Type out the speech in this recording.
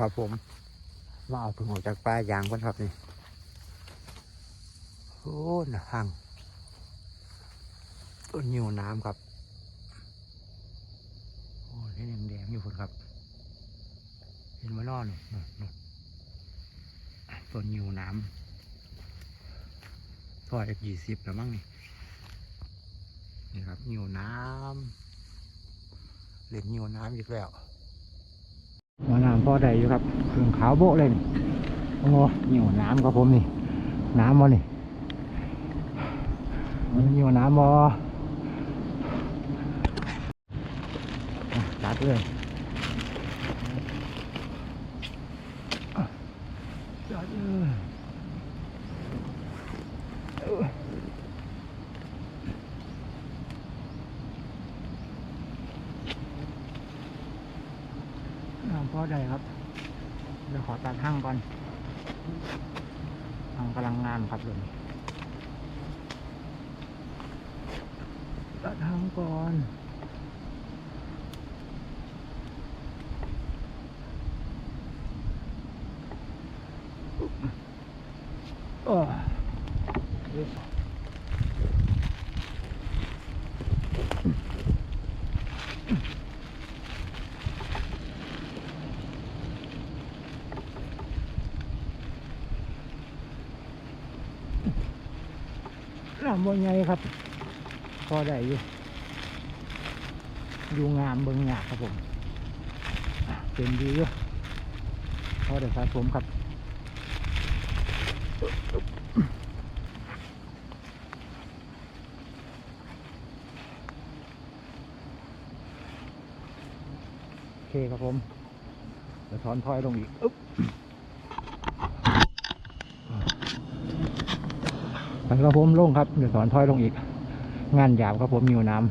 ครับผม มาเอาพึ่งออกจากปลายางก่อนครับนี่โอ้นะห่างต้นยิวน้ำครับโอ้นี่แดงๆอยู่คนครับ เห็นว่านอนนี่นู่นนู่นต้นยิวน้ำทอดอีกยี่สิบแล้วมั้งนี่นี่ครับยิวน้ำเล่นยิวน้ำอีกแล้ว หัวน้ำพอได้อยู่ครับเครื่องขาวโบเลยนี่โอ้หิวน้ำครับผมนี่ น้ำบ่นี่หิวน้ำบ่ตัดเลยอะตัดเลยเออ น้ำพอได้ครับเดี๋ยวขอตัดห้างก่อนห้างกำลังงามครับเลยตัดห้างก่อนโอ้ น้ำบ่ใหญ่ครับ พอได้อยู่อยู่งามเบิ่งหยาครับผมเป็นดีอยู่พอได้สะสมครับโอเคครับผมเดี๋ยวถอนถอยลงอีกอึ๊บ ไปครับผมลงครับเดี๋ยวถอนถอยลงอีก งานหยาบครับผมมีอยู่น้ำ